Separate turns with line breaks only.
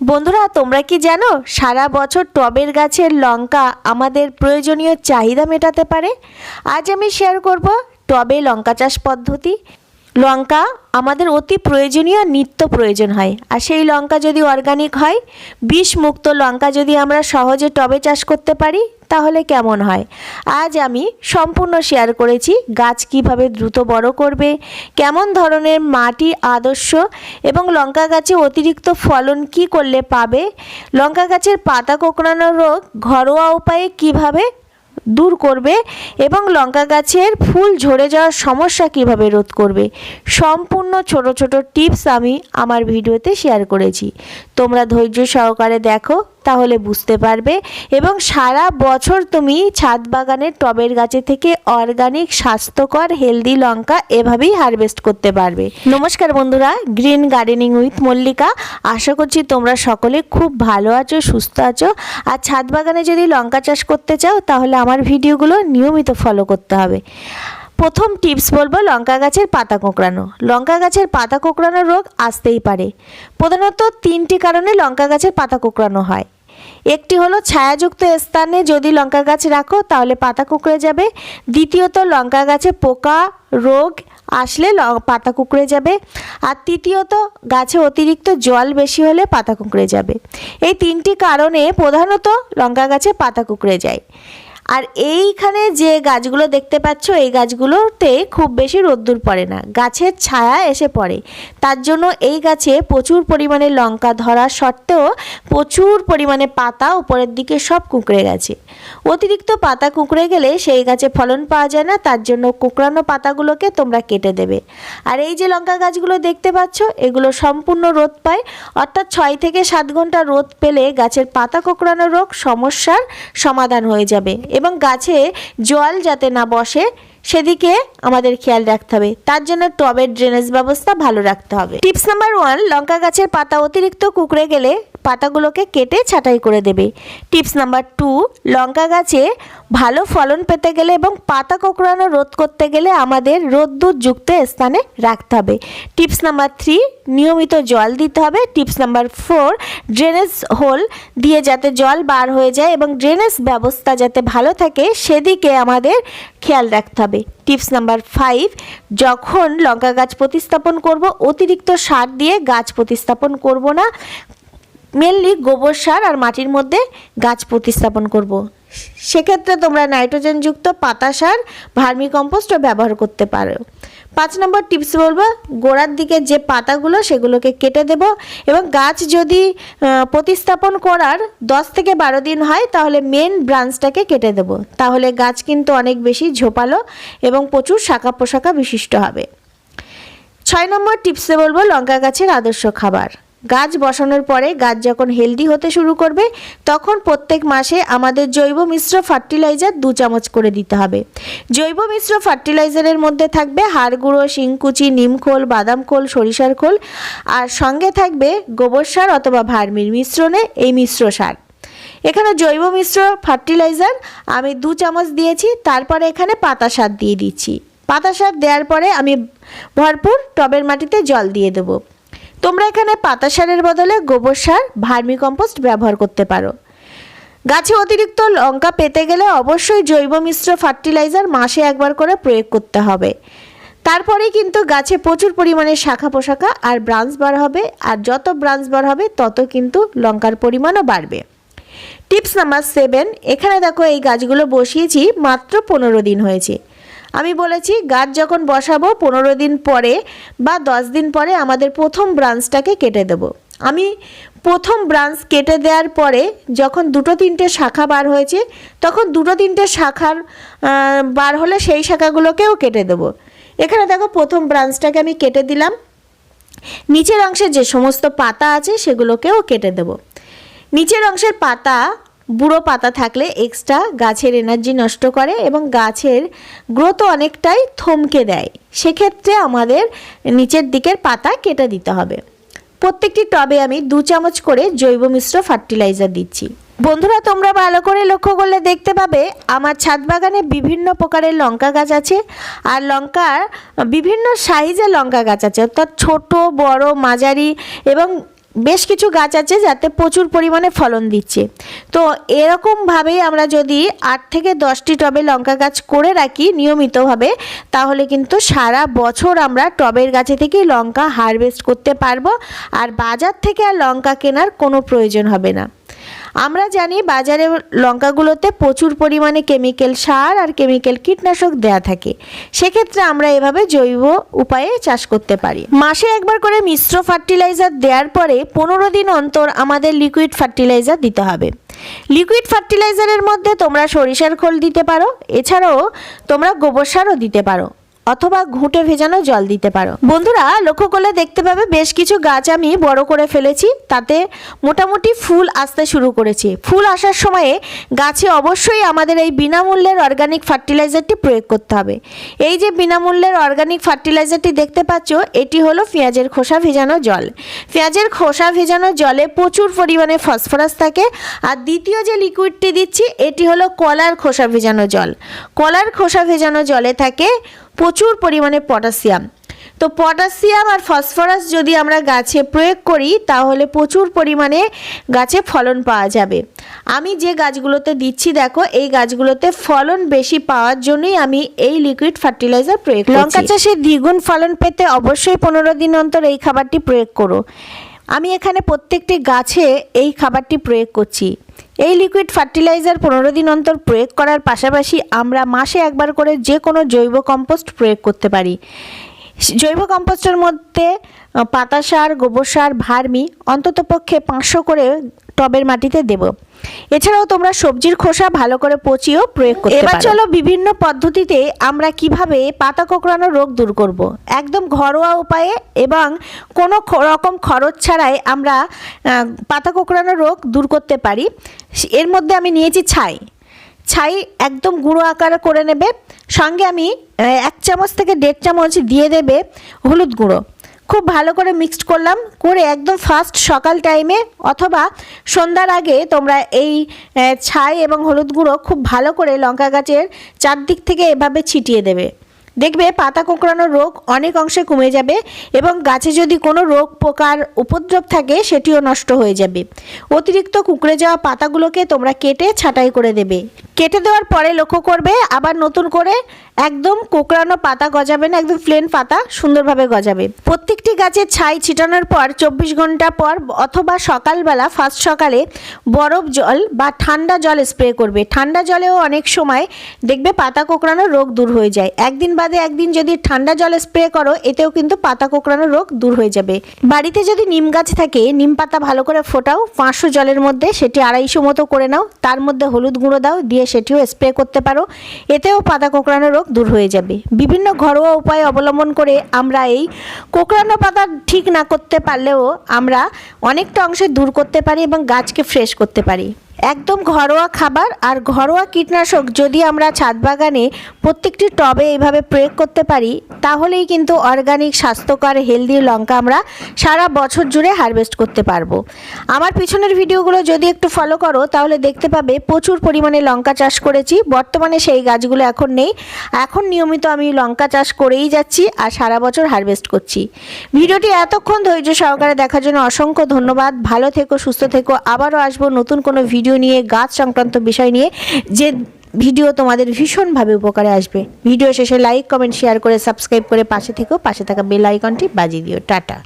বন্ধুরা, তোমরা কি জানো, সারা বছর টবের গাছের লঙ্কা আমাদের প্রয়োজনীয় চাহিদা মেটাতে পারে? আজ আমি শেয়ার করব টবে লঙ্কা চাষ পদ্ধতি। লঙ্কা আমাদের অতি প্রয়োজনীয় নিত্য প্রয়োজন হয়। আর সেই লঙ্কা যদি অর্গানিক হয়, বিষমুক্ত লঙ্কা যদি আমরা সহজে টবে চাষ করতে পারি, তাহলে কেমন হয়? আজ আমি সম্পূর্ণ শেয়ার করেছি গাছ কীভাবে দ্রুত বড় করবে, কেমন ধরনের মাটি আদর্শ, এবং লঙ্কা গাছে অতিরিক্ত ফলন কি করলে পাবে, লঙ্কা গাছের পাতা কোঁকড়ানো রোগ ঘরোয়া উপায়ে কীভাবে দূর করবে এবং লঙ্কা গাছের ফুল ঝরে যাওয়ার সমস্যা কীভাবে রোধ করবে? সম্পূর্ণ ছোট ছোট টিপস আমি আমার ভিডিওতে শেয়ার করেছি। তোমরা ধৈর্য সহকারে দেখো। তাহলে বুঝতে পারবে। এবং সারা বছর তুমি ছাদ বাগানের টবের গাছে থেকে অর্গানিক স্বাস্থ্যকর হেলদি লঙ্কা এভাবেই হারভেস্ট করতে পারবে। নমস্কার বন্ধুরা গ্রিন গার্ডেনিং উইথ মল্লিকা। আশা করছি তোমরা সকলে খুব ভালো আছো, সুস্থ আছো। আর ছাদ বাগানে যদি লঙ্কা চাষ করতে চাও, তাহলে আমার ভিডিওগুলো নিয়মিত ফলো করতে হবে। প্রথম টিপস বলব, লঙ্কা গাছের পাতা কোঁকড়ানো। লঙ্কা গাছের পাতা কোঁকড়ানো রোগ আসতেই পারে। প্রধানত তিনটি কারণে লঙ্কা গাছের পাতা কোঁকড়ানো হয়। একটি হলো ছায়াযুক্ত স্থানে যদি লঙ্কা গাছ রাখো, তাহলে পাতা কুকড়ে যাবে। দ্বিতীয়ত, লঙ্কা গাছে পোকা, রোগ আসলে পাতা কুকড়ে যাবে। আর তৃতীয়ত, গাছে অতিরিক্ত জল বেশি হলে পাতা কুকড়ে যাবে। এই তিনটি কারণে প্রধানত লঙ্কা গাছে পাতা কুকড়ে যায়। আর এইখানে যে গাছগুলো দেখতে পাচ্ছ, এই গাছগুলোতে খুব বেশি রোদ্দুর পড়ে না। গাছের ছায়া এসে পড়ে। তার জন্য এই গাছে প্রচুর পরিমাণে লঙ্কা ধরা সত্ত্বেও প্রচুর পরিমাণে পাতা উপরের দিকে সব কুঁকড়ে গেছে। অতিরিক্ত পাতা কুঁকড়ে গেলে সেই গাছে ফলন পাওয়া যায় না, তার জন্য কুঁকড়ানো পাতাগুলোকে তোমরা কেটে দেবে। আর এই যে লঙ্কা গাছগুলো দেখতে পাচ্ছ, এগুলো সম্পূর্ণ রোদ পায়। অর্থাৎ ছয় থেকে সাত ঘণ্টা রোদ পেলে গাছের পাতা কোঁকড়ানো রোগ সমস্যার সমাধান হয়ে যাবে। এবং গাছে জল যাতে না বসে, সেদিকে আমাদের খেয়াল রাখতে হবে। তার জন্য টবের ড্রেনেজ ব্যবস্থা ভালো রাখতে হবে। টিপস নাম্বার ওয়ান লঙ্কা গাছের পাতা অতিরিক্ত কুকড়ে গেলে পাতাগুলোকে কেটে ছাঁটাই করে দেবে। টিপস নাম্বার টু, লঙ্কা গাছে ভালো ফলন পেতে গেলে এবং পাতা কোঁকড়ানো রোধ করতে গেলে আমাদের রোদ্দুর যুক্ত স্থানে রাখতে হবে। টিপস নাম্বার থ্রি, নিয়মিত জল দিতে হবে। Tips number four, drainage hole দিয়ে যাতে জল বার হয়ে যায় এবং ড্রেনেজ ব্যবস্থা যাতে ভালো থাকে সেদিকে আমাদের খেয়াল রাখতে হবে। টিপস নাম্বার ফাইভ, যখন লঙ্কা গাছ প্রতিস্থাপন করব, অতিরিক্ত সার দিয়ে গাছ প্রতিস্থাপন করব না। মেনলি গোবর সার আর মাটির মধ্যে গাছ প্রতিস্থাপন করব। সেক্ষেত্রে তোমরা নাইট্রোজেনযুক্ত পাতা সার ভার্মি কম্পোস্টও ব্যবহার করতে পারো। পাঁচ নম্বর টিপস বলব, গোড়ার দিকে যে পাতাগুলো সেগুলোকে কেটে দেব এবং গাছ যদি প্রতিস্থাপন করার দশ থেকে বারো দিন হয়, তাহলে মেন ব্রাঞ্চটাকে কেটে দেব। তাহলে গাছ কিন্তু অনেক বেশি ঝোপালো এবং প্রচুর শাখা পোশাকা বিশিষ্ট হবে। ছয় নম্বর টিপসে বলব, লঙ্কা গাছের আদর্শ খাবার। গাছ বসানোর পরে গাছ যখন হেলদি হতে শুরু করবে, তখন প্রত্যেক মাসে আমাদের জৈব মিশ্র ফার্টিলাইজার দু চামচ করে দিতে হবে। জৈব মিশ্র ফার্টিলাইজারের মধ্যে থাকবে হাড় গুঁড়ো, শিংকুচি নিমখোল বাদাম খোল, সরিষার খোল, আর সঙ্গে থাকবে গোবর সার অথবা ভার্মির মিশ্রণে এই মিশ্র সার। এখানে জৈব মিশ্র ফার্টিলাইজার আমি দু চামচ দিয়েছি, তারপরে এখানে পাতা সার দিয়ে দিচ্ছি। পাতা সার দেওয়ার পরে আমি ভরপুর টবের মাটিতে জল দিয়ে দেবো। তোমরা এখানে পাতা সারের বদলে গোবর সার ভার্মি কম্পোস্ট ব্যবহার করতে পারো। গাছে অতিরিক্ত লঙ্কা পেতে গেলে অবশ্যই জৈব মিশ্র ফার্টিলাইজার মাসে একবার করে প্রয়োগ করতে হবে। তারপরে কিন্তু গাছে প্রচুর পরিমাণে শাখা পোশাকা আর ব্রাঞ্চ বার হবে আর যত ব্রাঞ্চ বার হবে তত কিন্তু লঙ্কার পরিমাণও বাড়বে। টিপস নাম্বার সেভেন, এখানে দেখো এই গাছগুলো বসিয়েছি মাত্র পনেরো দিন হয়েছে। আমি বলেছি, গাছ যখন বসাবো, পনেরো দিন পরে বা দশ দিন পরে আমাদের প্রথম ব্রাঞ্চটাকে কেটে দেব। আমি প্রথম ব্রাঞ্চ কেটে দেওয়ার পরে যখন দুটো তিনটে শাখা বার হয়েছে, তখন দুটো তিনটে শাখার বার হলে সেই শাখাগুলোকেও কেটে দেবো। এখানে দেখো প্রথম ব্রাঞ্চটাকে আমি কেটে দিলাম। নিচের অংশে যে সমস্ত পাতা আছে, সেগুলোকেও কেটে দেব। নিচের অংশের পাতা বুড়ো পাতা থাকলে এক্সট্রা গাছের এনার্জি নষ্ট করে এবং গাছের গ্রোথ অনেকটাই থমকে দেয়। সেক্ষেত্রে আমাদের নিচের দিকের পাতা কেটে দিতে হবে। প্রত্যেকটি টবে আমি দু চামচ করে জৈব মিশ্র ফার্টিলাইজার দিচ্ছি। বন্ধুরা, তোমরা ভালো করে লক্ষ্য করলে দেখতে পাবে, আমার ছাদ বাগানে বিভিন্ন প্রকারের লঙ্কা গাছ আছে আর লঙ্কার বিভিন্ন সাইজের লঙ্কা গাছ আছে। অর্থাৎ ছোট, বড়, মাঝারি এবং বেশ কিছু গাছ আছে যাতে প্রচুর পরিমাণে ফলন দিচ্ছে। তো এরকমভাবেই আমরা যদি আট থেকে দশটি টবে লঙ্কা গাছ করে রাখি নিয়মিতভাবে, তাহলে কিন্তু সারা বছর আমরা টবের গাছে থেকে লঙ্কা হারভেস্ট করতে পারব। আর বাজার থেকে আর লঙ্কা কেনার কোনো প্রয়োজন হবে না। আমরা জানি বাজারে লঙ্কাগুলোতে প্রচুর পরিমাণে কেমিক্যাল সার আর কেমিক্যাল কীটনাশক দেয়া থাকে। সেক্ষেত্রে আমরা এভাবে জৈব উপায়ে চাষ করতে পারি। মাসে একবার করে মিশ্র ফার্টিলাইজার দেওয়ার পরে পনেরো দিন অন্তর আমাদের লিকুইড ফার্টিলাইজার দিতে হবে। লিকুইড ফার্টিলাইজারের মধ্যে তোমরা সরিষার খোল দিতে পারো, এছাড়াও তোমরা গোবর সারও দিতে পারো। অথবা ঘুঁটে ভেজানো জল দিতে পারো। বন্ধুরা, লক্ষ্য করলে দেখতে পাবে বেশ কিছু গাছ আমি বড় করে ফেলেছি, তাতে মোটামুটি ফুল আসতে শুরু করেছে। ফুল আসার সময়ে গাছে অবশ্যই আমাদের এই বিনামূল্যের অর্গানিক ফার্টিলাইজারটি প্রয়োগ করতে হবে। এই যে বিনামূল্যের অর্গানিক ফার্টিলাইজারটি দেখতে পাচ্ছ, এটি হলো পেঁয়াজের খোসা ভেজানো জল। পেঁয়াজের খোসা ভেজানো জলে প্রচুর পরিমাণে ফসফরাস থাকে, আর দ্বিতীয় যে লিকুইডটি দিচ্ছি, এটি হলো কলার খোসা ভেজানো জল। কলার খোসা ভেজানো জলে থাকে প্রচুর পরিমাণে পটাশিয়াম। তো পটাশিয়াম আর ফসফরাস যদি আমরা গাছে প্রয়োগ করি, তাহলে প্রচুর পরিমাণে গাছে ফলন পাওয়া যাবে। আমি যে গাছগুলোতে দিচ্ছি, দেখো, এই গাছগুলোতে ফলন বেশি পাওয়ার জন্যই আমি এই লিকুইড ফার্টিলাইজার প্রয়োগ লঙ্কা চাষে দ্বিগুণ ফলন পেতে অবশ্যই পনেরো দিন অন্তর এই খাবারটি প্রয়োগ করো। আমি এখানে প্রত্যেকটি গাছে এই খাবারটি প্রয়োগ করছি। এই লিকুইড ফার্টিলাইজার পনেরো দিন অন্তর প্রয়োগ করার পাশাপাশি আমরা মাসে একবার করে যে কোনো জৈব কম্পোস্ট প্রয়োগ করতে পারি। জৈব কম্পোস্টের মধ্যে পাতা সার, গোবর সার, ভার্মি অন্ততপক্ষে পাঁচশো করে টবের মাটিতে দেব। এছাড়াও তোমরা সবজির খোসা ভালো করে পচিয়েও প্রয়োগ করতে এবার চলো বিভিন্ন পদ্ধতিতে আমরা কীভাবে পাতা কোঁকড়ানো রোগ দূর করব। একদম ঘরোয়া উপায়ে এবং কোনো রকম খরচ ছাড়াই আমরা পাতা কোঁকড়ানো রোগ দূর করতে পারি। এর মধ্যে আমি নিয়েছি ছাই। ছাই একদম গুঁড়ো আকার করে নেবে। সঙ্গে আমি এক চামচ থেকে দেড় চামচ দিয়ে দেবে হলুদ গুঁড়ো। খুব ভালো করে মিক্সড করলাম, করে একদম ফার্স্ট সকাল টাইমে অথবা সন্ধ্যার আগে তোমরা এই ছাই এবং হলুদ গুঁড়ো খুব ভালো করে লঙ্কা গাছের চারদিক থেকে এভাবে ছিটিয়ে দেবে। দেখবে পাতা কোঁকড়ানো রোগ অনেক অংশে কমে যাবে এবং গাছে যদি কোনো রোগ পোকার উপদ্রব থাকে সেটিও নষ্ট হয়ে যাবে। অতিরিক্ত কুঁকড়ে যাওয়া পাতাগুলোকে তোমরা কেটে ছাঁটাই করে দেবে। কেটে দেওয়ার পরে লক্ষ্য করবে, আবার নতুন করে একদম কোঁকড়ানো পাতা গজাবে না, একদম প্লেন পাতা সুন্দরভাবে গজাবে। প্রত্যেকটি গাছের ছাই ছিটানোর পর চব্বিশ ঘণ্টা পর অথবা সকালবেলা ফার্স্ট সকালে বরফ জল বা ঠান্ডা জল স্প্রে করবে। ঠান্ডা জলেও অনেক সময় দেখবে পাতা কোঁকড়ানো রোগ দূর হয়ে যায়। একদিন বাদে একদিন যদি ঠান্ডা জল স্প্রে করো, এতেও কিন্তু পাতা কোঁকড়ানো রোগ দূর হয়ে যাবে। বাড়িতে যদি নিম গাছ থাকে, নিম পাতা ভালো করে ফোটাও, পাঁচশো জলের মধ্যে সেটি আড়াইশো মতো করে নাও, তার মধ্যে হলুদ গুঁড়ো দাও, দিয়ে সেটিও স্প্রে করতে পারো। এতেও পাতা কোঁকড়ানো রোগ দূর হয়ে যাবে। বিভিন্ন ঘরোয়া উপায় অবলম্বন করে আমরা এই কোঁকড়ানো পাতা ঠিক না করতে পারলেও আমরা অনেকটা অংশে দূর করতে পারি এবং গাছকে ফ্রেশ করতে পারি। একদম ঘরোয়া খাবার আর ঘরোয়া কীটনাশক যদি আমরা ছাদ বাগানে প্রত্যেকটি টবে এইভাবে প্রয়োগ করতে পারি, তাহলেই কিন্তু অর্গানিক স্বাস্থ্যকর হেলদি লঙ্কা আমরা সারা বছর জুড়ে হারভেস্ট করতে পারব। আমার পিছনের ভিডিওগুলো যদি একটু ফলো করো, তাহলে দেখতে পাবে প্রচুর পরিমাণে লঙ্কা চাষ করেছি। বর্তমানে সেই গাছগুলো এখন নেই। এখন নিয়মিত আমি লঙ্কা চাষ করেই যাচ্ছি আর সারা বছর হারভেস্ট করছি। ভিডিওটি এতক্ষণ ধৈর্য সহকারে দেখার জন্য অসংখ্য ধন্যবাদ। ভালো থেকো, সুস্থ থেকো। আবারও আসব নতুন কোনো ভিডিও নিয়ে, গাছ সংক্রান্ত বিষয় নিয়ে যে ভিডিও তোমাদের ভীষণভাবে উপকারে আসবে। ভিডিও শেষে লাইক কমেন্ট শেয়ার করে সাবস্ক্রাইব করে পাশে থেকেও পাশে থাকা বেল আইকনটি বাজিয়ে দিও। টাটা।